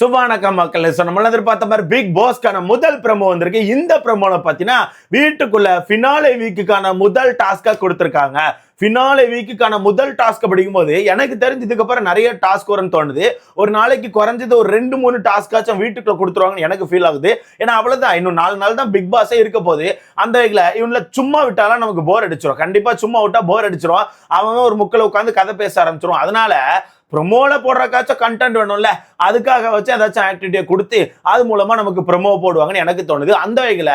சுபானக்கா மக்கள் ஸோ நம்மள எதிர்பார்த்த மாதிரி பிக் பாஸ்க்கான முதல் ப்ரமோ வந்திருக்கு. இந்த ப்ரமோல பார்த்தீங்கன்னா வீட்டுக்குள்ள ஃபினாலே வீக்குக்கான முதல் டாஸ்காக கொடுத்துருக்காங்க. ஃபினாலே வீக்குக்கான முதல் டாஸ்க் படிக்கும்போது எனக்கு தெரிஞ்சு இதுக்கப்புறம் நிறைய டாஸ்க் வரும்னு தோணுது. ஒரு நாளைக்கு குறைஞ்சது ஒரு ரெண்டு மூணு டாஸ்காச்சும் வீட்டுக்குள்ள கொடுத்துருவாங்கன்னு எனக்கு ஃபீல் ஆகுது. ஏன்னா அவ்வளோதான் இன்னும் நாலு நாள் தான் பிக் பாஸே இருக்க போகுது. அந்த வகையில் இவங்கள சும்மா விட்டாலாம் நமக்கு போர் அடிச்சிடும் கண்டிப்பாக சும்மா விட்டா போர் அடிச்சிடும் அவன் ஒரு முக்கில் உட்காந்து கதை பேச ஆரம்பிச்சிடும் அதனால ப்ரொமோவில் போடுறக்காச்சும் கண்டென்ட் வேணும்ல அதுக்காக வச்சு ஏதாச்சும் ஆக்டிவிட்டியை கொடுத்து அது மூலமாக நமக்கு ப்ரொமோ போடுவாங்கன்னு எனக்கு தோணுது. அந்த வகையில்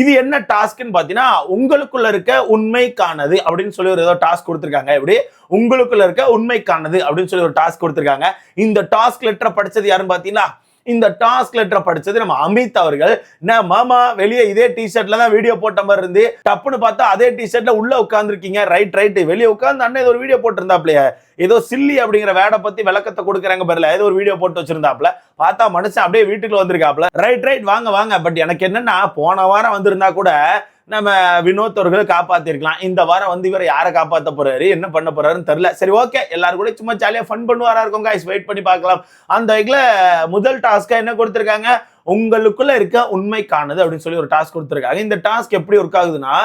இது என்ன டாஸ்க்னு பார்த்தீங்கன்னா உங்களுக்குள்ள இருக்க உண்மைக்கானது அப்படின்னு சொல்லி ஒரு ஏதோ டாஸ்க் கொடுத்துருக்காங்க. எப்படி? உங்களுக்குள்ள இருக்க உண்மைக்கானது அப்படின்னு சொல்லி ஒரு டாஸ்க் கொடுத்துருக்காங்க. இந்த டாஸ்க் லெட்டரை படித்தது யாருன்னு பார்த்தீங்கன்னா இந்த டாஸ்க் லெட்டரை படிச்சது நம்ம அமித் அவர்கள். என்ன மாமா வெளியே இதே டிஷர்ட்ல தான் வீடியோ போட்ட மாதிரி இருந்து டப்புன்னு பார்த்தா அதே டிஷர்ட்ல உள்ள உட்காந்துருக்கீங்க ரைட் ரைட் வெளியே உட்காந்து அண்ணன் ஏதோ ஒரு வீடியோ போட்டிருந்தாப்லையே. ஏதோ சில்லி அப்படிங்கிற வேடை பத்தி விளக்கத்தை கொடுக்குறாங்க பாருல. ஏதோ ஒரு வீடியோ போட்டு வச்சிருந்தாப்ல. பார்த்தா மனுஷன் அப்படியே வீட்டுக்குள்ள வந்திருக்காப்ல ரைட் ரைட் வாங்க வாங்க. பட் எனக்கு என்னன்னா போன வாரம் வந்திருந்தா கூட நம்ம வினோத் அவர்களை காப்பாத்திருக்கலாம். இந்த வாரம் வந்து இவரை யாரை காப்பாத்த போறாரு என்ன பண்ண போறாருன்னு தெரியல. சரி ஓகே எல்லாரும் கூட சும்மா ஜாலியா ஃபன் பண்ணுவாரா இருக்கும் காய்ஸ் வெயிட் பண்ணி பார்க்கலாம். அந்த வகையில முதல் டாஸ்க்கா என்ன கொடுத்துருக்காங்க? உங்களுக்குள்ள இருக்க உண்மைக்கானது அப்படின்னு சொல்லி ஒரு டாஸ்க் கொடுத்துருக்காங்க. இந்த டாஸ்க் எப்படி ஒர்க் ஆகுதுன்னா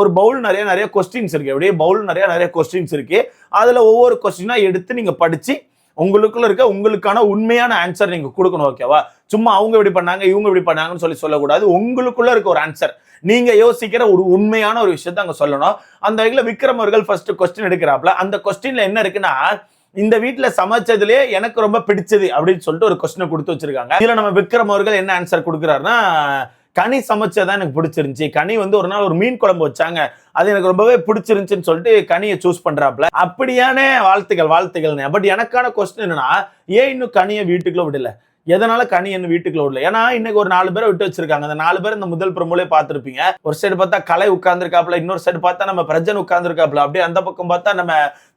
ஒரு பவுல் நிறைய நிறைய கொஸ்டின்ஸ் இருக்கு. அப்படியே பவுல் நிறைய நிறைய கொஸ்டின்ஸ் இருக்கு. அதுல ஒவ்வொரு கொஸ்டினா எடுத்து நீங்க படிச்சு உங்களுக்குள்ள இருக்க உங்களுக்கான உண்மையான ஆன்சர் நீங்க கொடுக்கணும் ஓகேவா சும்மா அவங்க இப்படி பண்ணாங்க இவங்க இப்படி பண்ணாங்கன்னு சொல்லி சொல்லக்கூடாது. உங்களுக்குள்ள இருக்க ஒரு ஆன்சர் நீங்க யோசிக்கிற ஒரு உண்மையான ஒரு விஷயத்தை அங்க சொல்லணும். அந்த வகையில் விக்ரம் அவர்கள் ஃபர்ஸ்ட் கொஸ்டின் எடுக்கிறாப்ல அந்த கொஸ்டின்ல என்ன இருக்குன்னா இந்த வீட்டுல சமைச்சதுலயே எனக்கு ரொம்ப பிடிச்சது அப்படின்னு சொல்லிட்டு ஒரு கொஸ்டினை கொடுத்து வச்சிருக்காங்க. இதுல நம்ம விக்ரம் அவர்கள் என்ன ஆன்சர் கொடுக்குறாருன்னா கனி சமைச்சதான் எனக்கு பிடிச்சிருந்துச்சு. கனி வந்து ஒரு நாள் ஒரு மீன் குழம்பு வச்சாங்க. அது எனக்கு ரொம்பவே பிடிச்சிருந்துச்சுன்னு சொல்லிட்டு கனியை சூஸ் பண்றாப்ல அப்படியான வாழ்த்துக்கள் வாழ்த்துக்கள் பட் எனக்கான கொஸ்டின் என்னன்னா ஏன் இன்னும் கனியை வீட்டுக்குள்ள விடல? எதனால கனி என்ன வீட்டுக்குள்ள விடல? ஏன்னா இன்னைக்கு ஒரு நாலு பேரை விட்டு வச்சிருக்காங்க. அந்த நாலு பேர் இந்த முதல் பிரமுலே பார்த்துருப்பீங்க. ஒரு சைடு பார்த்தா கலை உட்கார்ந்துருக்காப்ல இன்னொரு சைடு பார்த்தா நம்ம பிரஜன் உட்கார்ந்துருக்காப்ல அப்படியே அந்த பக்கம் பார்த்தா நம்ம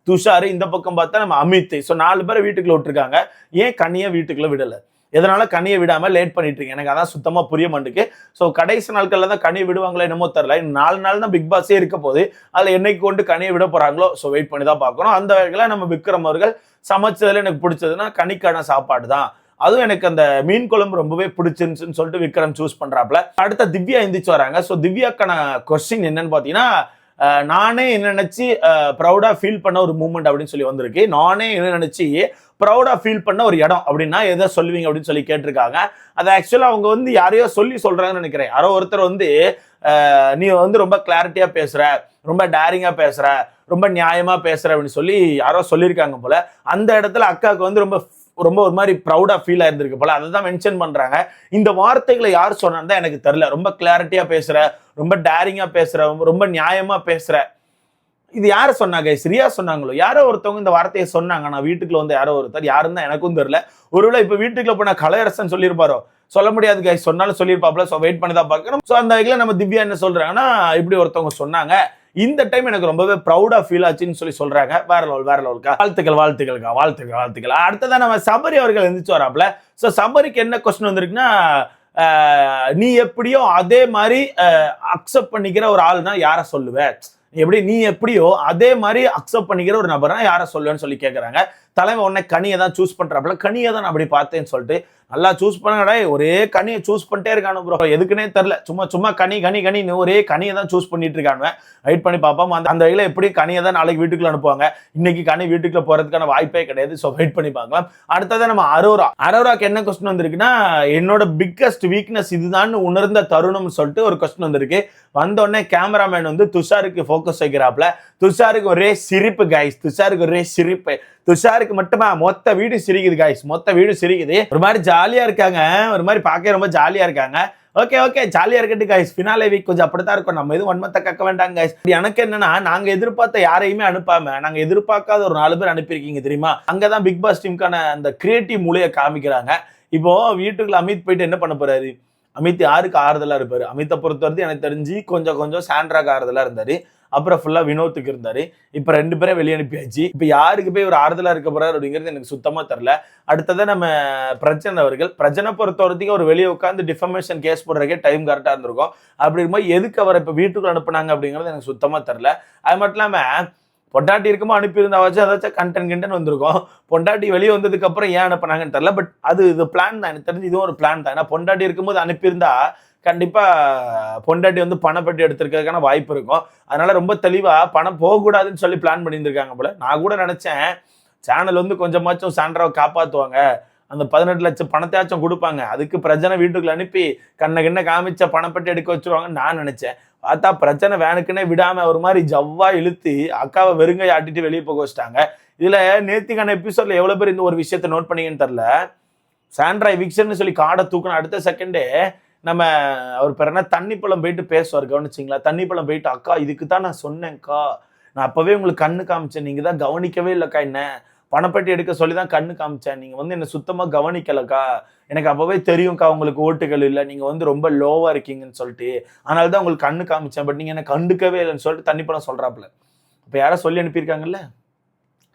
துஷாரு இந்த பக்கம் பார்த்தா நம்ம அமித். ஸோ நாலு பேரை வீட்டுக்குள்ள விட்டுருக்காங்க. ஏன் கனியை வீட்டுக்குள்ள விடலை? எதனால கனியை விடாம லேட் பண்ணிட்டு இருக்கீங்க எனக்கு அதான் சுத்தமா புரிய மாட்டேங்குது. ஸோ கடைசி நாட்கள்ல தான் கனியை விடுவாங்களே என்னமோ தெரியல. நாலு நாள் தான் பிக் பாஸே இருக்க போது அதுல என்னைக்கு கொண்டு கனியை விட போறாங்களோ ஸோ வெயிட் பண்ணி தான் பார்க்கணும். அந்த வகையில நம்ம விக்ரம் அவர்கள் சமைச்சதுல எனக்கு பிடிச்சதுன்னா கனிக்கான சாப்பாடு தான். அதுவும் எனக்கு அந்த மீன் குழம்பு ரொம்பவே பிடிச்சிருந்துச்சுன்னு சொல்லிட்டு விக்ரம் சூஸ் பண்றாப்ல அடுத்த திவ்யா எந்திரிச்சு வராங்க. ஸோ திவ்யாக்கான கொஸ்டின் என்னன்னு பார்த்தீங்கன்னா நானே என்ன நினச்சி ப்ரௌடா ஃபீல் பண்ண ஒரு மூமெண்ட் அப்படின்னு சொல்லி வந்திருக்கு. நானே என்ன நினச்சி ப்ரௌடா ஃபீல் பண்ண ஒரு இடம் அப்படின்னா எதை சொல்லுவீங்க அப்படின்னு சொல்லி கேட்டிருக்காங்க. அதை ஆக்சுவலாக அவங்க வந்து யாரையோ சொல்லி சொல்கிறாங்கன்னு நினைக்கிறேன். யாரோ ஒருத்தர் வந்து நீ வந்து ரொம்ப கிளாரிட்டியாக பேசுகிற ரொம்ப டேரிங்காக பேசுற ரொம்ப நியாயமாக பேசுகிற அப்படின்னு சொல்லி யாரோ சொல்லியிருக்காங்க போல் அந்த இடத்துல அக்காவுக்கு வந்து ரொம்ப ரொம்ப ஒரு மாதிரி ப்ரௌடாக ஃபீல் ஆயிருந்திருக்கு போல. அதை தான் மென்ஷன் பண்ணுறாங்க இந்த வார்த்தைகளை யார் சொன்னான்னு தான் எனக்கு தெரில ரொம்ப கிளாரிட்டியாக பேசுகிற ரொம்ப டேரிங்காக பேசுகிற ரொம்ப- ரொம்ப பேசுகிற இது யார் சொன்னாங்க? சரியா சொன்னாங்களோ? யாரோ ஒருத்தவங்க இந்த வார்த்தையை சொன்னாங்க. நான் வீட்டுக்குள்ள வந்து யாரோ ஒருத்தர் யாருன்னு தான் எனக்கும் தெரியல. ஒருவேளை இப்போ வீட்டுக்குள்ள போன கலையரசன் சொல்லியிருப்பாரோ? சொல்ல முடியாது கைஸ் சொன்னாலும் சொல்லியிருப்பாப்ல ஸோ வெயிட் பண்ணி தான் பார்க்கணும். ஸோ அந்த வகையில் நம்ம திவ்யா என்ன சொல்கிறாங்கன்னா இப்படி ஒருத்தவங்க சொன்னாங்க. இந்த டைம் எனக்கு ரொம்பவே ப்ரௌடாக ஃபீல் ஆச்சுன்னு சொல்லி சொல்றாங்க. வேற லெவல் வேற லெவலுக்கா வாழ்த்துக்கள் வாழ்த்துக்கள்க்கா? வாழ்த்துக்கள் வாழ்த்துக்கள். அடுத்ததான் நம்ம சபரி அவர்கள் எந்திரிச்சு வராப்ல ஸோ சபரிக்கு என்ன கொஸ்டின் வந்திருக்குன்னா ஆஹ், நீ எப்படியோ அதே மாதிரி அக்செப்ட் பண்ணிக்கிற ஒரு ஆள்னா யாரை சொல்லுவ? எப்படி நீ எப்படியோ அதே மாதிரி அக்செப்ட் பண்ணிக்கிற ஒரு நபர்னா யாரை சொல்லுவேன்னு சொல்லி கேட்குறாங்க தலைவன் உடனே கனியை தான் சூஸ் பண்ணுறாப்புல கனியை தான் நான் அப்படி பார்த்தேன்னு சொல்லிட்டு நல்லா சூஸ் பண்ணடா ஒரே கனியை சூஸ் பண்ணிட்டே இருக்கானு ப்ரோ எதுக்குன்னே தெரில சும்மா சும்மா கனி கனி கனின்னு ஒரே கனியை தான் சூஸ் பண்ணிட்டு இருக்கானுவேன் வெயிட் பண்ணி பார்ப்போம் அந்த அந்த வகையில் எப்படி கனியை தான் நாளைக்கு வீட்டுக்குள்ள அனுப்புவாங்க? இன்னைக்கு கனி வீட்டுக்குள்ள போகிறதுக்கான வாய்ப்பே கிடையாது. ஸோ வெயிட் பண்ணி பார்க்கலாம். அடுத்ததான் நம்ம அரோரா. அரோராக்கு என்ன கொஸ்டின் வந்திருக்குன்னா என்னோட பிக்கஸ்ட் வீக்னஸ் இதுதான் உணர்ந்த தருணம்னு சொல்லிட்டு ஒரு கொஸ்டின் வந்திருக்கு. வந்தோடனே கேமராமேன் வந்து துஷாருக்கு ஃபோக்கஸ் வைக்கிறாப்புல. துஷாருக்கு ஒரே சிரிப்பு கைஸ் துஷாருக்கு ஒரே சிரிப்பு. துஷார் துஷாருக்கு மட்டுமா? மொத்த வீடு சிரிக்குது காய்ஸ் மொத்த வீடு சிரிக்குது. ஒரு மாதிரி ஜாலியா இருக்காங்க. ஒரு மாதிரி பார்க்க ரொம்ப ஜாலியா இருக்காங்க. ஓகே ஓகே ஜாலியா இருக்கட்டு கைஸ் ஃபினாலே வீக் கொஞ்சம் அப்படித்தான் இருக்கும். நம்ம எதுவும் ஒன்மத்தை கக்க வேண்டாம் கைஸ் எனக்கு என்னன்னா நாங்க எதிர்பார்த்த யாரையுமே அனுப்பாம நாங்க எதிர்பார்க்காத ஒரு நாலு பேர் அனுப்பியிருக்கீங்க தெரியுமா? அங்கதான் பிக் பாஸ் டீமுக்கான அந்த கிரியேட்டிவ் மூலையை காமிக்கிறாங்க. இப்போ வீட்டுக்குள்ள அமித் போயிட்டு என்ன பண்ண போறாரு? அமித் யாருக்கு ஆறுதலா இருப்பாரு? அமித்தை பொறுத்தவரைக்கும் எனக்கு தெரிஞ்சு கொஞ்சம் கொஞ்சம் சாண்ட்ராக்கு ஆறுதலா இருந்தாரு. அப்புறம் ஃபுல்லா வினோத்துக்கு இருந்தாரு. இப்ப ரெண்டு பேரும் வெளியே அனுப்பியாச்சு. இப்ப யாருக்கு போய் ஒரு ஆறுதலா இருக்க போறாரு அப்படிங்கிறது எனக்கு சுத்தமா தெரியல. அடுத்தது நம்ம பிரச்சனை அவர்கள். பிரச்சனை பொறுத்த வரைக்கும் அவர் வெளியே உட்காந்து டிஃபர்மேஷன் கேஸ் போடுறதுக்கே டைம் கரெக்டா இருந்திருக்கும். அப்படி இருக்கும்போது எதுக்கு அவரை இப்ப வீட்டுக்கு அனுப்புனாங்க அப்படிங்கிறது எனக்கு சுத்தமா தெரியல. அது மட்டும் இல்லாம பொண்டாட்டி இருக்குமோ அனுப்பியிருந்தாவாச்சும் அதாச்சும் கண்டன் கிண்டன் வந்திருக்கும். பொண்டாட்டி வெளியே வந்ததுக்கு அப்புறம் ஏன் அனுப்புனாங்கன்னு தெரியல. பட் அது இது பிளான் தான். எனக்கு தெரிஞ்சு இதுவும் ஒரு பிளான் தான். ஏன்னா பொண்டாட்டி இருக்கும்போது அனுப்பியிருந்தா கண்டிப்பாக பொண்டாட்டி வந்து பணப்பட்டி எடுத்திருக்கிறதுக்கான வாய்ப்பு இருக்கும். அதனால் ரொம்ப தெளிவாக பணம் போகக்கூடாதுன்னு சொல்லி பிளான் பண்ணியிருந்திருக்காங்க போல. நான் கூட நினச்சேன் சேனல் வந்து கொஞ்சமாச்சும் சாண்ட்ராவை காப்பாற்றுவாங்க அந்த பதினெட்டு லட்சம் பணத்தையாச்சும் கொடுப்பாங்க. அதுக்கு பிரச்சனை வீட்டுக்குள்ள அனுப்பி கண்ணை கிண்ண காமிச்ச பணப்பட்டி எடுக்க வச்சுருவாங்கன்னு நான் நினச்சேன். பார்த்தா பிரச்சனை வேணுக்குன்னே விடாமல் ஒரு மாதிரி ஜவ்வா இழுத்து அக்காவை வெறுங்கை ஆட்டிட்டு வெளியே போக வச்சிட்டாங்க. இதில் நேத்திக்கான எபிசோடில் எவ்வளோ பேர் இந்த ஒரு விஷயத்த நோட் பண்ணீங்கன்னு தெரில சாண்ட்ரா விக்ஷன் சொல்லி காடை தூக்கணும் அடுத்த செகண்டே நம்ம அவர் பேர் என்ன? தண்ணி பழம் போயிட்டு பேசுவார் கவனிச்சிங்களா? தண்ணி பழம் போயிட்டு அக்கா இதுக்கு தான் நான் சொன்னேன்க்கா. நான் அப்போவே உங்களுக்கு கண்ணு காமிச்சேன். நீங்கள் தான் கவனிக்கவே இல்லைக்கா என்ன? பணப்பட்டி எடுக்க சொல்லி தான் கண்ணு காமிச்சேன். நீங்கள் வந்து என்னை சுத்தமாக கவனிக்கலக்கா. எனக்கு அப்போவே தெரியும்க்கா உங்களுக்கு ஓட்டுகள் இல்லை. நீங்கள் வந்து ரொம்ப லோவாக இருக்கீங்கன்னு சொல்லிட்டு. அதனால தான் உங்களுக்கு கண்ணு காமிச்சேன். பட் நீங்கள் என்னை கண்டுக்கவே இல்லைன்னு சொல்லிட்டு தண்ணி பழம் சொல்கிறாப்புல இப்போ யாரோ சொல்லி அனுப்பியிருக்காங்கல்ல?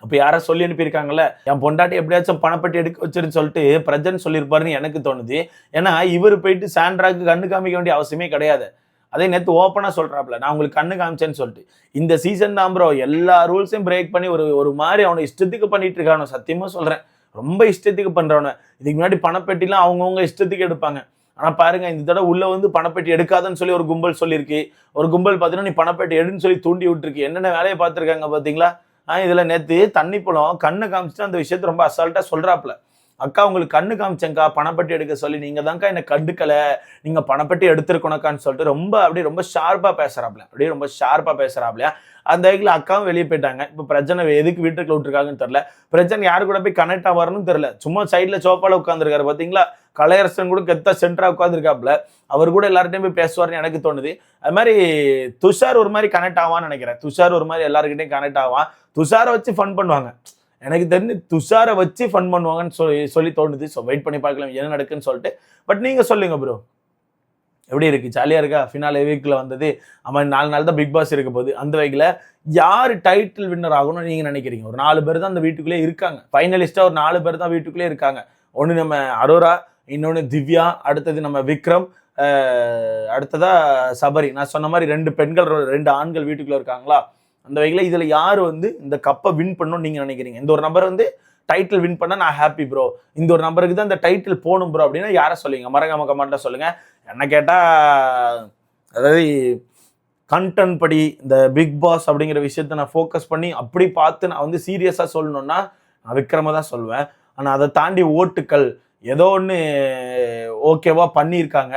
அப்போ யாரோ சொல்லி அனுப்பியிருக்காங்கல்ல என் பொண்டாட்டி எப்படியாச்சும் பணப்பட்டி எடுக்க வச்சிருன்னு சொல்லிட்டு பிரஜன் சொல்லியிருப்பாருன்னு எனக்கு தோணுது. ஏன்னா இவர் போயிட்டு சாண்ட்ராக்கு கண்ணு காமிக்க வேண்டிய அவசியமே கிடையாது. அதே நேற்று ஓப்பனாக சொல்கிறாப்புல நான் உங்களுக்கு கண்ணு காமிச்சேன்னு சொல்லிட்டு. இந்த சீசன் தான் ப்ரோ எல்லா ரூல்ஸையும் பிரேக் பண்ணி ஒரு ஒரு மாதிரி அவனை இஷ்டத்துக்கு பண்ணிட்டு இருக்கானோ சத்தியமாக சொல்கிறேன் ரொம்ப இஷ்டத்துக்கு பண்ணுறவன இதுக்கு முன்னாடி பணப்பெட்டிலாம் அவங்கவுங்க இஷ்டத்துக்கு எடுப்பாங்க. ஆனால் பாருங்க இந்த தடவை உள்ளே வந்து பணப்பெட்டி எடுக்காதன்னு சொல்லி ஒரு கும்பல் சொல்லியிருக்கு. ஒரு கும்பல் பார்த்தீங்கன்னா நீ பணப்பெட்டி எடுன்னு சொல்லி தூண்டி விட்டுருக்கு. என்னென்ன வேலையை பார்த்துருக்காங்க பார்த்தீங்களா? இதில் நேற்று தண்ணி பழம் கண்ணு காமிச்சிட்டு அந்த விஷயத்த ரொம்ப அசால்ட்டாக சொல்கிறாப்புல அக்கா உங்களுக்கு கண்ணு காமிச்சேங்க்கா பணப்பட்டி எடுக்க சொல்லி நீங்க தான்க்கா என்னை கண்டுக்கலை நீங்க பணப்பட்டி எடுத்துருக்கணுக்கான்னு சொல்லிட்டு ரொம்ப அப்படியே ரொம்ப ஷார்ப்பா பேசுறாப்ல அப்படியே ரொம்ப ஷார்ப்பா பேசுறாப்லையா அந்த வகையில் அக்காவும் வெளியே போயிட்டாங்க. இப்போ பிரச்சனை எதுக்கு வீட்டுக்குள்ள விட்டுருக்காங்கன்னு தெரில பிரச்சனை யாரு கூட போய் கனெக்ட் ஆவாருன்னு தெரில சும்மா சைடில் சோப்பால உட்காந்துருக்காரு பார்த்தீங்களா கலையரசன் கூட கெத்தா சென்டரா உட்காந்துருக்காப்ல அவர் கூட எல்லார்ட்டையும் போய் பேசுவார்னு எனக்கு தோணுது. அது மாதிரி துஷார் ஒரு மாதிரி கனெக்ட் ஆவான்னு நினைக்கிறேன். துஷார் ஒரு மாதிரி எல்லாருக்கிட்டையும் கனெக்ட் ஆவான். துஷாரை வச்சு ஃபன் பண்ணுவாங்க. எனக்கு தெரிஞ்சு துஷாரை வச்சு ஃபன் பண்ணுவாங்கன்னு சொல்லி சொல்லி தோணுது. ஸோ வெயிட் பண்ணி பார்க்கலாம் என்ன நடக்குன்னு சொல்லிட்டு. பட் நீங்க சொல்லுங்க ப்ரோ எப்படி இருக்கு? ஜாலியா இருக்கா? ஃபினாலே வீக்ல வந்தது. அவன் நாலு நாள் தான் பிக் பாஸ் இருக்க போகுது. அந்த வகையில் யார் டைட்டில் வின்னர் ஆகணும்னு நீங்க நினைக்கிறீங்க? ஒரு நாலு பேர் தான் அந்த வீட்டுக்குள்ளே இருக்காங்க. ஃபைனலிஸ்டா ஒரு நாலு பேர் தான் வீட்டுக்குள்ளே இருக்காங்க. ஒன்று நம்ம அரோரா இன்னொன்று திவ்யா அடுத்தது நம்ம விக்ரம் அடுத்ததாக அடுத்ததா சபரி. நான் சொன்ன மாதிரி ரெண்டு பெண்கள் ரெண்டு ஆண்கள் வீட்டுக்குள்ளே இருக்காங்களா? அந்த வகையில் இதில் யார் வந்து இந்த கப்பை வின் பண்ணணும்னு நீங்கள் நினைக்கிறீங்க? இந்த ஒரு நம்பர் வந்து டைட்டில் வின் பண்ணால் நான் ஹாப்பி ப்ரோ இந்த ஒரு நம்பருக்கு தான் இந்த டைட்டில் போகணும் ப்ரோ அப்படின்னா யாரை சொல்லுவீங்க? மறக்காம கமெண்ட்டில் சொல்லுங்கள் என்ன கேட்டால் அதாவது கண்டென்ட் படி இந்த பிக் பாஸ் அப்படிங்கிற விஷயத்த நான் ஃபோக்கஸ் பண்ணி அப்படி பார்த்து நான் வந்து சீரியஸாக சொல்லணும்னா நான் விக்ரம தான் சொல்லுவேன். ஆனால் அதை தாண்டி ஓட்டுக்கள் ஏதோ ஒன்று ஓகேவா பண்ணியிருக்காங்க.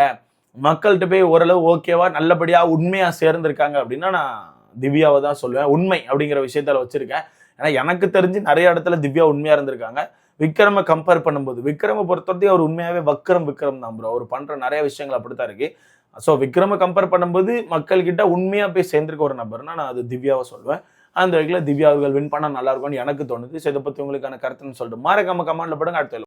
மக்கள்கிட்ட போய் ஓரளவு ஓகேவா நல்லபடியாக உண்மையாக சேர்ந்துருக்காங்க அப்படின்னா நான் திவ்யாவை தான் சொல்லுவேன். உண்மை அப்படிங்கிற விஷயத்தில் வச்சுருக்கேன். ஏன்னா எனக்கு தெரிஞ்சு நிறைய இடத்துல திவ்யா உண்மையாக இருந்திருக்காங்க. விக்ரம கம்பேர் பண்ணும்போது விக்ரம பொறுத்தவரைக்கும் அவர் உண்மையாகவே வக்ரம் விக்ரம் தான் ப்ரோ அவர் பண்ணுற நிறைய விஷயங்கள் அப்படித்தான் இருக்குது ஸோ விக்ரம கம்பேர் பண்ணும்போது மக்கள்கிட்ட உண்மையாக போய் சேர்ந்திருக்க ஒரு நபர்னா நான் அது திவ்யாவை சொல்லுவேன். அந்த வகையில் திவ்யா அவர்கள் வின் பண்ணால் நல்லா இருக்கும்னு எனக்கு தோணுது. ஸோ இதை பற்றி உங்களுக்கான கருத்துன்னு சொல்லிட்டு மறக்காம கமெண்ட்ல போடுங்க. அடுத்த